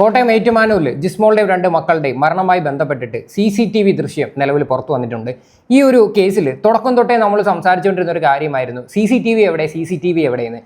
കോട്ടയം ഏറ്റുമാനൂരിൽ ജിസ്മോളുടെയും രണ്ട് മക്കളുടെയും മരണവുമായി ബന്ധപ്പെട്ടിട്ട് സി സി ടി വി ദൃശ്യം നിലവിൽ പുറത്തു വന്നിട്ടുണ്ട്. ഈ ഒരു കേസിൽ തുടക്കം തൊട്ടേ നമ്മൾ സംസാരിച്ചുകൊണ്ടിരുന്ന ഒരു കാര്യമായിരുന്നു. സി സി ടി വി എവിടെ? സി സി ടി വി എവിടെയെന്ന്.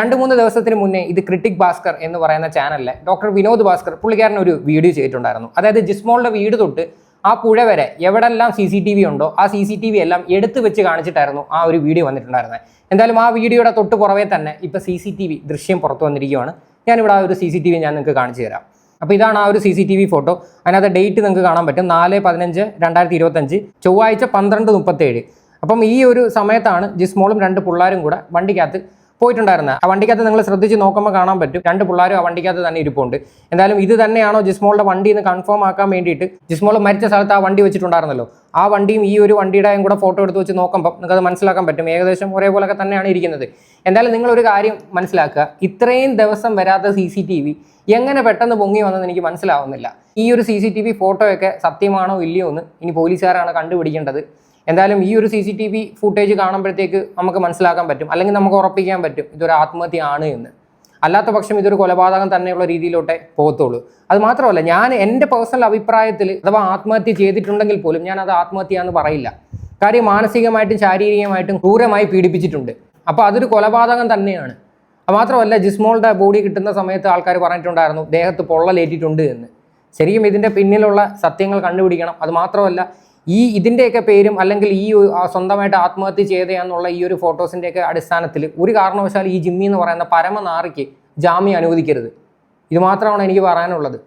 രണ്ട് മൂന്ന് ദിവസത്തിന് മുന്നേ ഇത് ക്രിട്ടിക് ഭാസ്കർ എന്ന് പറയുന്ന ചാനലിലെ ഡോക്ടർ വിനോദ് ഭാസ്കർ പുള്ളിക്കാരൻ ഒരു വീഡിയോ ചെയ്തിട്ടുണ്ടായിരുന്നു. അതായത് ജിസ്മോളുടെ വീട് തൊട്ട് ആ പുഴ വരെ എവിടെല്ലാം സി സി ടി വി ഉണ്ടോ ആ സി സി ടി വി എല്ലാം എടുത്തു വെച്ച് കാണിച്ചിട്ടായിരുന്നു ആ ഒരു വീഡിയോ വന്നിട്ടുണ്ടായിരുന്നത്. എന്തായാലും ആ വീഡിയോയുടെ തൊട്ട് പുറവേ തന്നെ ഇപ്പോൾ സി സി ടി വി ദൃശ്യം പുറത്തു വന്നിരിക്കുകയാണ്. ഞാനിവിടെ ആ ഒരു സി സി ടി വി ഞാൻ നിങ്ങൾക്ക് കാണിച്ചു തരാം. അപ്പോൾ ഇതാണ് ആ ഒരു C C T V photo അതിനകത്ത് ഡേറ്റ് നിങ്ങൾക്ക് കാണാൻ പറ്റും. നാല് പതിനഞ്ച് രണ്ടായിരത്തി ഇരുപത്തഞ്ച് ചൊവ്വാഴ്ച പന്ത്രണ്ട് മുപ്പത്തേഴ്. അപ്പം ഈ ഒരു സമയത്താണ് ജിസ്മോളും രണ്ട് പിള്ളേരും കൂടെ വണ്ടിക്കകത്ത് പോയിട്ടുണ്ടായിരുന്നത് ആ വണ്ടിക്കകത്ത് നിങ്ങൾ ശ്രദ്ധിച്ച് നോക്കുമ്പോൾ കാണാൻ പറ്റും. രണ്ട് പിള്ളേരും ആ വണ്ടിക്കകത്ത് തന്നെ ഇരിപ്പുണ്ട്. എന്തായാലും ഇത് തന്നെയാണോ ജിസ്മോളുടെ വണ്ടി എന്ന് കൺഫേം ആക്കാൻ വേണ്ടിയിട്ട് ജിസ്മോൾ മരിച്ച സ്ഥലത്ത് ആ വണ്ടി വെച്ചിട്ടുണ്ടായിരുന്നല്ലോ. ആ വണ്ടിയും ഈ ഒരു വണ്ടിയുടെയും കൂടെ ഫോട്ടോ എടുത്ത് വെച്ച് നോക്കുമ്പോൾ നിങ്ങൾക്ക് അത് മനസ്സിലാക്കാൻ പറ്റും. ഏകദേശം ഒരേപോലൊക്കെ തന്നെയാണ് ഇരിക്കുന്നത്. എന്തായാലും നിങ്ങളൊരു കാര്യം മനസ്സിലാക്കുക. ഇത്രയും ദിവസം വരാത്ത സി സി ടി വി എങ്ങനെ പെട്ടെന്ന് പൊങ്ങി വന്നെന്ന് എനിക്ക് മനസ്സിലാവുന്നില്ല. ഈ ഒരു സി സി ടി വി ഫോട്ടോയൊക്കെ സത്യമാണോ ഇല്ലയോ എന്ന് ഇനി പോലീസുകാരാണ് കണ്ടുപിടിക്കേണ്ടത്. എന്തായാലും ഈ ഒരു C C T V footage കാണുമ്പോഴത്തേക്ക് നമുക്ക് മനസ്സിലാക്കാൻ പറ്റും. അല്ലെങ്കിൽ നമുക്ക് ഉറപ്പിക്കാൻ പറ്റും ഇതൊരു ആത്മഹത്യയാണ് എന്ന്. അല്ലാത്ത പക്ഷം ഇതൊരു കൊലപാതകം തന്നെയുള്ള രീതിയിലോട്ടെ പോകത്തുള്ളൂ. അത് മാത്രമല്ല ഞാൻ എന്റെ പേഴ്സണൽ അഭിപ്രായത്തിൽ അഥവാ ആത്മഹത്യ ചെയ്തിട്ടുണ്ടെങ്കിൽ പോലും ഞാൻ അത് ആത്മഹത്യ എന്ന് പറയില്ല. കാര്യം മാനസികമായിട്ടും ശാരീരികമായിട്ടും ക്രൂരമായി പീഡിപ്പിച്ചിട്ടുണ്ട്. അപ്പോൾ അതൊരു കൊലപാതകം തന്നെയാണ്. മാത്രമല്ല ജിസ്മോളുടെ ബോഡി കിട്ടുന്ന സമയത്ത് ആൾക്കാർ പറഞ്ഞിട്ടുണ്ടായിരുന്നു ദേഹത്ത് പൊള്ളലേറ്റിട്ടുണ്ട് എന്ന്. ശരിക്കും ഇതിന്റെ പിന്നിലുള്ള സത്യങ്ങൾ കണ്ടുപിടിക്കണം. അത് മാത്രമല്ല ഈ ഇതിന്റെയൊക്കെ പേരും അല്ലെങ്കിൽ ഈ സ്വന്തമായിട്ട് ആത്മഹത്യ ചെയ്തയാന്നുള്ള ഈ ഒരു ഫോട്ടോസിന്റെയൊക്കെ അടിസ്ഥാനത്തിൽ ഒരു കാരണവശാലും ഈ ജിമ്മി എന്ന് പറയുന്ന പരമനാറിക്ക് ജാമ്യം അനുവദിക്കരുത്. ഇത് മാത്രമാണ് എനിക്ക് പറയാനുള്ളത്.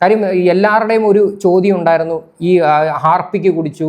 കാര്യം എല്ലാവരുടെയും ഒരു ചോദ്യം ഉണ്ടായിരുന്നു. ഈ ഹാർപ്പിക്ക് കുടിച്ചു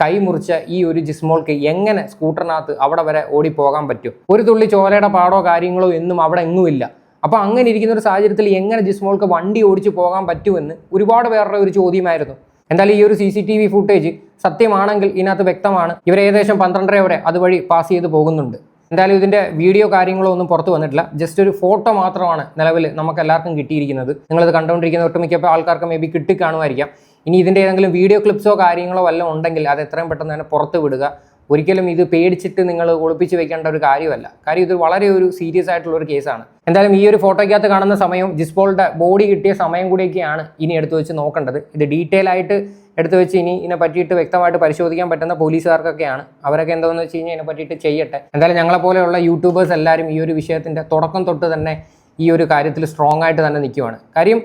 കൈ മുറിച്ച ഈ ഒരു ജിസ്മോൾക്ക് എങ്ങനെ സ്കൂട്ടറിനകത്ത് അവിടെ വരെ ഓടിപ്പോകാൻ പറ്റും? ഒരു തുള്ളി ചോരയുടെ പാടോ കാര്യങ്ങളോ എന്നും അവിടെ എങ്ങുമില്ല അപ്പോൾ അങ്ങനെ ഇരിക്കുന്ന ഒരു സാഹചര്യത്തിൽ എങ്ങനെ ജിസ്മോൾക്ക് വണ്ടി ഓടിച്ചു പോകാൻ പറ്റുമെന്ന് ഒരുപാട് പേരുടെ ഒരു ചോദ്യമായിരുന്നു. എന്തായാലും ഈ ഒരു C C T V footage സത്യമാണെങ്കിൽ ഇതിനകത്ത് വ്യക്തമാണ്. ഇവർ ഏകദേശം പന്ത്രണ്ടര വരെ അതുവഴി പാസ് ചെയ്ത് പോകുന്നുണ്ട്. എന്തായാലും ഇതിന്റെ വീഡിയോ കാര്യങ്ങളോ ഒന്നും പുറത്തു വന്നിട്ടില്ല. ജസ്റ്റ് ഒരു ഫോട്ടോ മാത്രമാണ് നിലവിൽ നമുക്ക് എല്ലാവർക്കും കിട്ടിയിരിക്കുന്നത്. നിങ്ങളിത് കണ്ടുകൊണ്ടിരിക്കുന്ന ഒട്ടുമിക്ക ആൾക്കാർക്ക് മേ ബി കിട്ടിക്കാണുമായിരിക്കാം. ഇനി ഇതിന്റെ ഏതെങ്കിലും വീഡിയോ ക്ലിപ്സോ കാര്യങ്ങളോ വല്ലതും ഉണ്ടെങ്കിൽ അത് എത്രയും പെട്ടെന്ന് തന്നെ പുറത്ത് വിടുക. ഒരിക്കലും ഇത് പേടിച്ചിട്ട് നിങ്ങൾ ഒളിപ്പിച്ച് വെക്കേണ്ട ഒരു കാര്യമല്ല. കാര്യം ഇത് വളരെ ഒരു സീരിയസ് ആയിട്ടുള്ള ഒരു കേസാണ് എന്തായാലും ഈ ഒരു ഫോട്ടോയ്ക്കകത്ത് കാണുന്ന സമയം ജിസ്പോളുടെ ബോഡി കിട്ടിയ സമയം കൂടിയൊക്കെയാണ് ഇനി എടുത്തു വെച്ച് നോക്കേണ്ടത്. ഇത് ഡീറ്റെയിൽ ആയിട്ട് എടുത്തു വെച്ച് ഇനി ഇതിനെ പറ്റിയിട്ട് വ്യക്തമായിട്ട് പരിശോധിക്കാൻ പറ്റുന്ന പോലീസുകാർക്കൊക്കെയാണ്. അവരൊക്കെ എന്താണെന്ന് വെച്ച് കഴിഞ്ഞാൽ ഇതിനെ പറ്റിയിട്ട് ചെയ്യട്ടെ. എന്തായാലും ഞങ്ങളെ പോലെയുള്ള യൂട്യൂബേഴ്സ് എല്ലാവരും ഈ ഒരു വിഷയത്തിന്റെ തുടക്കം തൊട്ട് തന്നെ ഈ ഒരു കാര്യത്തിൽ സ്ട്രോങ് ആയിട്ട് തന്നെ നിൽക്കുവാണ് കാര്യം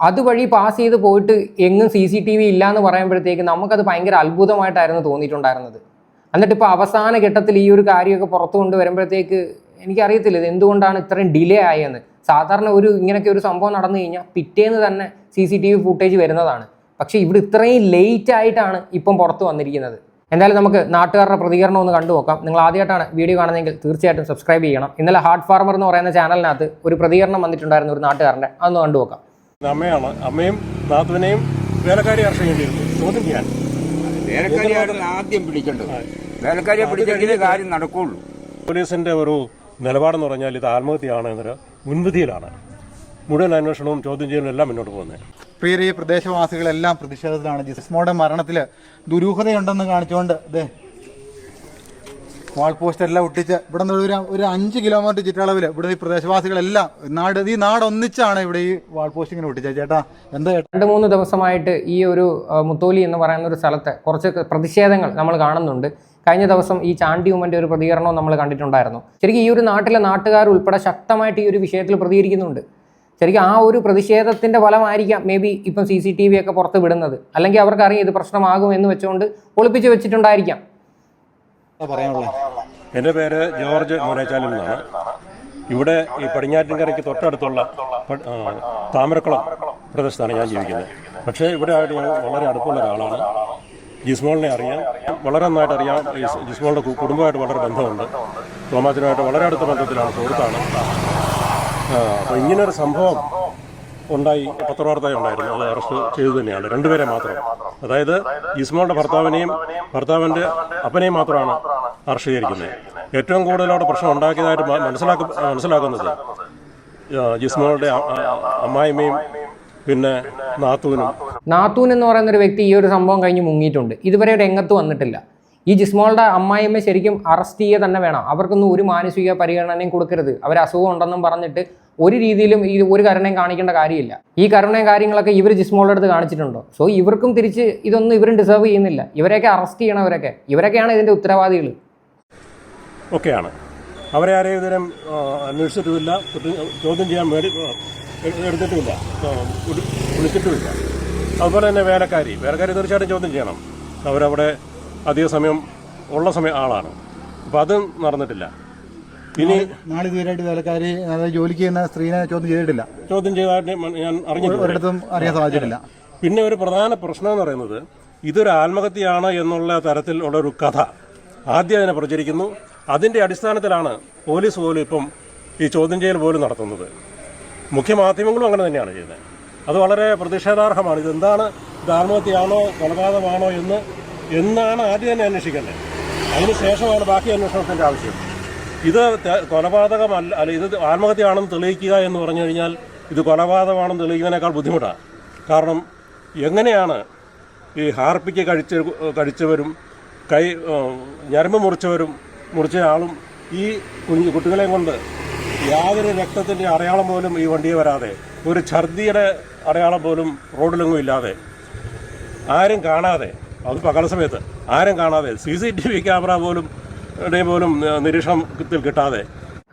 അതുവഴി പാസ് ചെയ്ത് പോയിട്ട് എങ്ങും സി സി ടി വി ഇല്ല എന്ന് പറയുമ്പോഴത്തേക്ക് നമുക്കത് ഭയങ്കര അത്ഭുതമായിട്ടായിരുന്നു തോന്നിയിട്ടുണ്ടായിരുന്നത്. എന്നിട്ട് ഇപ്പോൾ അവസാന ഘട്ടത്തിൽ ഈ ഒരു കാര്യമൊക്കെ പുറത്തു കൊണ്ടുവരുമ്പോഴത്തേക്ക് എനിക്കറിയത്തില്ല ഇത് എന്തുകൊണ്ടാണ് ഇത്രയും ഡിലേ ആയെന്ന്. സാധാരണ ഒരു ഇങ്ങനെയൊക്കെ ഒരു സംഭവം നടന്നു കഴിഞ്ഞാൽ പിറ്റേന്ന് തന്നെ C C T V footage വരുന്നതാണ്. പക്ഷേ ഇവിടെ ഇത്രയും ലേറ്റ് ആയിട്ടാണ് ഇപ്പം പുറത്തു വന്നിരിക്കുന്നത്. എന്തായാലും നമുക്ക് നാട്ടുകാരുടെ പ്രതികരണം ഒന്ന് കണ്ടു നോക്കാം. നിങ്ങൾ ആദ്യമായിട്ടാണ് വീഡിയോ കാണുന്നതെങ്കിൽ തീർച്ചയായിട്ടും സബ്സ്ക്രൈബ് ചെയ്യണം. ഇന്നലെ ഹാർട്ട് ഫാർമർ എന്ന് പറയുന്ന ചാനലിനകത്ത് ഒരു പ്രതികരണം വന്നിട്ടുണ്ടായിരുന്നു ഒരു നാട്ടുകാരന്റെ. അതൊന്ന് കണ്ടു നോക്കാം. അമ്മയാണ്. അമ്മയും നാത്തുവിനെയും വേലക്കാരി ചോദ്യം ചെയ്യാൻ. വേലക്കാരിയാണ് ആദ്യം പിടിക്കേണ്ടത്. വേലക്കാരിയെ പിടിച്ചെങ്കിലേ കാര്യം നടക്കുള്ളൂ. പോലീസിന്റെ ഒരു നിലപാടെന്ന് പറഞ്ഞാൽ ഇത് ആത്മഹത്യയാണ് എന്നൊരു മുൻവിധിയിലാണ്. മുഴുവൻ അന്വേഷണവും ചോദ്യം ചെയ്യലും എല്ലാം മുന്നോട്ട് പോകുന്നത്. പ്രിയർ ഈ പ്രദേശവാസികളെല്ലാം പ്രതിഷേധത്തിലാണ് ജിസ്മോയുടെ മരണത്തിൽ ദുരൂഹതയുണ്ടെന്ന് കാണിച്ചുകൊണ്ട് ഇതേ വാൾ പോസ്റ്റ് എല്ലാം ഒട്ടിച്ച് ഇവിടെ നിന്ന് ഒരു ഒരു അഞ്ച് കിലോമീറ്റർ ചുറ്റളവിൽ ഇവിടെ ഈ പ്രദേശവാസികളെല്ലാം നാട് ഈ നാട് ഒന്നിച്ചാണ് ഇവിടെ ഈ വാൾ പോസ്റ്റ് ഇങ്ങനെ ഒട്ടിച്ചത്. ചേട്ടാ എന്താ രണ്ട് മൂന്ന് ദിവസമായിട്ട് ഈ ഒരു മുത്തോലി എന്ന് പറയുന്ന ഒരു സ്ഥലത്തെ കുറച്ച് പ്രതിഷേധങ്ങൾ നമ്മൾ കാണുന്നുണ്ട്. കഴിഞ്ഞ ദിവസം ഈ ചാണ്ടി ഉമ്മന്റെ ഒരു പ്രതികരണവും നമ്മൾ കണ്ടിട്ടുണ്ടായിരുന്നു. ശരിക്കും ഈ ഒരു നാട്ടിലെ നാട്ടുകാർ ഉൾപ്പെടെ ശക്തമായിട്ട് ഈ ഒരു വിഷയത്തിൽ പ്രതികരിക്കുന്നുണ്ട്. ശരിക്കും ആ ഒരു പ്രതിഷേധത്തിന്റെ ഫലമായിരിക്കാം മേ ബി ഇപ്പം സി സി ടി വി ഒക്കെ പുറത്ത് വിടുന്നത്. അല്ലെങ്കിൽ അവർക്കറിയാം ഇത് പ്രശ്നമാകും എന്ന് വെച്ചുകൊണ്ട് ഒളിപ്പിച്ച് വെച്ചിട്ടുണ്ടായിരിക്കാം. എന്റെ പേര് ജോർജ് മോനേച്ചാലിൽ നിന്നാണ് ഇവിടെ ഈ പടിഞ്ഞാറ്റിൻകരയ്ക്ക് തൊട്ടടുത്തുള്ള താമരക്കുളം പ്രദേശത്താണ് ഞാൻ ജീവിക്കുന്നത്. പക്ഷേ ഇവിടെ ആയിട്ട് ഞാൻ വളരെ അടുപ്പമുള്ള ഒരാളാണ്. ജിസ്മോളിനെ അറിയാം. വളരെ നന്നായിട്ട് അറിയാം. ജിസ്മോളുടെ കുടുംബമായിട്ട് വളരെ ബന്ധമുണ്ട്. തോമാച്ചനുമായിട്ട് വളരെ അടുത്ത ബന്ധത്തിലാണ് സുഹൃത്താണ്. അപ്പോൾ ഇങ്ങനൊരു സംഭവം ഉണ്ടായി. പത്രവാർത്തയും ഉണ്ടായിരുന്നു. അത് അറസ്റ്റ് ചെയ്തു തന്നെയാണ്. രണ്ടുപേരെ മാത്രം. അതായത് ജിസ്മോളുടെ ഭർത്താവിനെയും ഭർത്താവിന്റെ അപ്പനെയും മാത്രമാണ് അറസ്റ്റ് ചെയ്തിരിക്കുന്നത്. ഏറ്റവും കൂടുതൽ അവിടെ പ്രശ്നം ഉണ്ടാക്കിയതായിട്ട് മനസ്സിലാക്ക മനസ്സിലാക്കുന്നത് ജിസ്മോളുടെ അമ്മായിമ്മയും പിന്നെ നാത്തൂനും. നാത്തൂൻ എന്ന് പറയുന്ന ഒരു വ്യക്തി ഈ ഒരു സംഭവം കഴിഞ്ഞ് മുങ്ങിയിട്ടുണ്ട്. ഇതുവരെ രംഗത്ത് വന്നിട്ടില്ല. ഈ ജിസ്മോളുടെ അമ്മായിയമ്മ ശരിക്കും അറസ്റ്റ് ചെയ്യുക തന്നെ വേണം. അവർക്കൊന്നും ഒരു മാനസിക പരിഗണനയും കൊടുക്കരുത്. അവർ അസുഖം ഉണ്ടെന്നും പറഞ്ഞിട്ട് ഒരു രീതിയിലും ഈ ഒരു കരുണയും കാണിക്കേണ്ട കാര്യമില്ല. ഈ കരുണയും കാര്യങ്ങളൊക്കെ ഇവർ ജിസ്മോളുടെ അടുത്ത് കാണിച്ചിട്ടുണ്ടോ? സോ ഇവർക്കും തിരിച്ച് ഇതൊന്നും ഇവരും ഡിസേർവ് ചെയ്യുന്നില്ല. ഇവരെയൊക്കെ അറസ്റ്റ് ചെയ്യണവരൊക്കെ. ഇവരൊക്കെയാണ് ഇതിന്റെ ഉത്തരവാദികൾ ഒക്കെയാണ്. അവരെ ആരെയും ആ, അന്വേഷിച്ചിട്ടുമില്ല. ചോദ്യം ചെയ്യാൻ വേണ്ടി എടുത്തിട്ടുമില്ല. വിളിച്ചിട്ടുമില്ല. അതുപോലെ തന്നെ വേലക്കാരി. വേലക്കാരി തീർച്ചയായിട്ടും ചോദ്യം ചെയ്യണം. അവരവിടെ അധിക സമയം ഉള്ള സമയം ആളാണ്. അപ്പം അതും നടന്നിട്ടില്ല. ഇനി നാളെ ഇതുവരെയായിട്ട് വേലക്കാരി അതായത് ജോലിക്ക് ചെയ്യുന്ന സ്ത്രീനെ ചോദ്യം ചെയ്തിട്ടില്ല. ചോദ്യം ചെയ്തായിട്ട് ഞാൻ അറിഞ്ഞിട്ടില്ല. ഒരിടത്തും അറിയാൻ സാധിച്ചിട്ടില്ല. പിന്നെ ഒരു പ്രധാന പ്രശ്നം എന്ന് പറയുന്നത് ഇതൊരു ആത്മഹത്യയാണ് എന്നുള്ള തരത്തിലുള്ള ഒരു കഥ ആദ്യം അതിനെ പ്രചരിക്കുന്നു. അതിന്റെ അടിസ്ഥാനത്തിലാണ് പോലീസ് പോലും ഇപ്പം ഈ ചോദ്യം ചെയ്യൽ പോലും നടത്തുന്നത്. മുഖ്യമാധ്യമങ്ങളും അങ്ങനെ തന്നെയാണ് ചെയ്യുന്നത്. അത് വളരെ പ്രതിഷേധാർഹമാണ്. ഇതെന്താണ് ഇത് ആത്മഹത്യയാണോ കൊലപാതകമാണോ എന്ന് എന്നാണ് ആദ്യം തന്നെ അന്വേഷിക്കേണ്ടത്. അതിനുശേഷമാണ് ബാക്കി അന്വേഷണത്തിന്റെ ആവശ്യം. ഇത് കൊലപാതകമല്ല അല്ല ഇത് ആത്മഹത്യയാണെന്ന് തെളിയിക്കുക എന്ന് പറഞ്ഞു കഴിഞ്ഞാൽ ഇത് കൊലപാതകമാണെന്ന് തെളിയിക്കുന്നതിനേക്കാൾ ബുദ്ധിമുട്ടാണ് കാരണം എങ്ങനെയാണ് ഈ ഹാർപ്പിക്ക് കഴിച്ച കഴിച്ചവരും കൈ ഞരമ്പ് മുറിച്ചവരും മുറിച്ച ആളും ഈ കുഞ്ഞു കുട്ടികളെയും കൊണ്ട് യാതൊരു രക്തത്തിന്റെ അടയാളം പോലും ഈ വണ്ടിയെ വരാതെ ഒരു ഛർദിയുടെ അടയാളം പോലും റോഡിലെങ്ങും ഇല്ലാതെ ആരും കാണാതെ അത് പകൽ സമയത്ത് ആരും കാണാതെ C C T V camera പോലും പോലും നിരീക്ഷണത്തിൽ കിട്ടാതെ.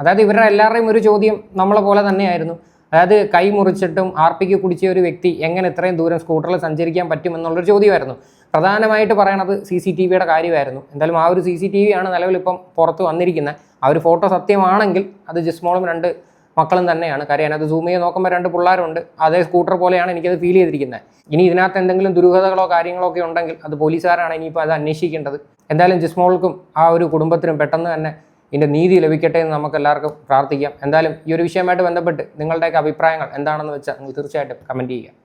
അതായത് ഇവരുടെ എല്ലാവരുടെയും ഒരു ചോദ്യം നമ്മളെ പോലെ തന്നെയായിരുന്നു. അതായത് കൈ മുറിച്ചിട്ടും ആർപ്പിക്ക് കുടിച്ച ഒരു വ്യക്തി എങ്ങനെ ഇത്രയും ദൂരം സ്കൂട്ടറിൽ സഞ്ചരിക്കാൻ പറ്റും എന്നുള്ളൊരു ചോദ്യമായിരുന്നു. പ്രധാനമായിട്ട് പറയണത് സി സി ടി വിയുടെ കാര്യമായിരുന്നു. എന്തായാലും ആ ഒരു സി സി ടി വി ആണ് നിലവിൽ ഇപ്പം പുറത്ത് വന്നിരിക്കുന്നത്. ആ ഒരു ഫോട്ടോ സത്യമാണെങ്കിൽ അത് ജിസ്മോളും രണ്ട് മക്കളും തന്നെയാണ്. കാര്യം അതിനകത്ത് സൂം ചെയ്ത് നോക്കുമ്പോൾ രണ്ട് പിള്ളേരുണ്ട്. അതേ സ്കൂട്ടർ പോലെയാണ് എനിക്കത് ഫീൽ ചെയ്തിരിക്കുന്നത്. ഇനി ഇതിനകത്ത് എന്തെങ്കിലും ദുരൂഹതകളോ കാര്യങ്ങളോ ഒക്കെ ഉണ്ടെങ്കിൽ അത് പോലീസുകാരാണ് ഇനിയിപ്പോൾ അത് അന്വേഷിക്കേണ്ടത്. എന്തായാലും ജിസ്മോൾക്കും ആ ഒരു കുടുംബത്തിനും പെട്ടെന്ന് തന്നെ ഇതിന്റെ നീതി ലഭിക്കട്ടെ എന്ന് നമുക്ക് എല്ലാവർക്കും പ്രാർത്ഥിക്കാം. എന്തായാലും ഈ ഒരു വിഷയമായിട്ട് ബന്ധപ്പെട്ട് നിങ്ങളുടെയൊക്കെ അഭിപ്രായങ്ങൾ എന്താണെന്ന് വെച്ചാൽ നിങ്ങൾ തീർച്ചയായിട്ടും കമന്റ് ചെയ്യുക.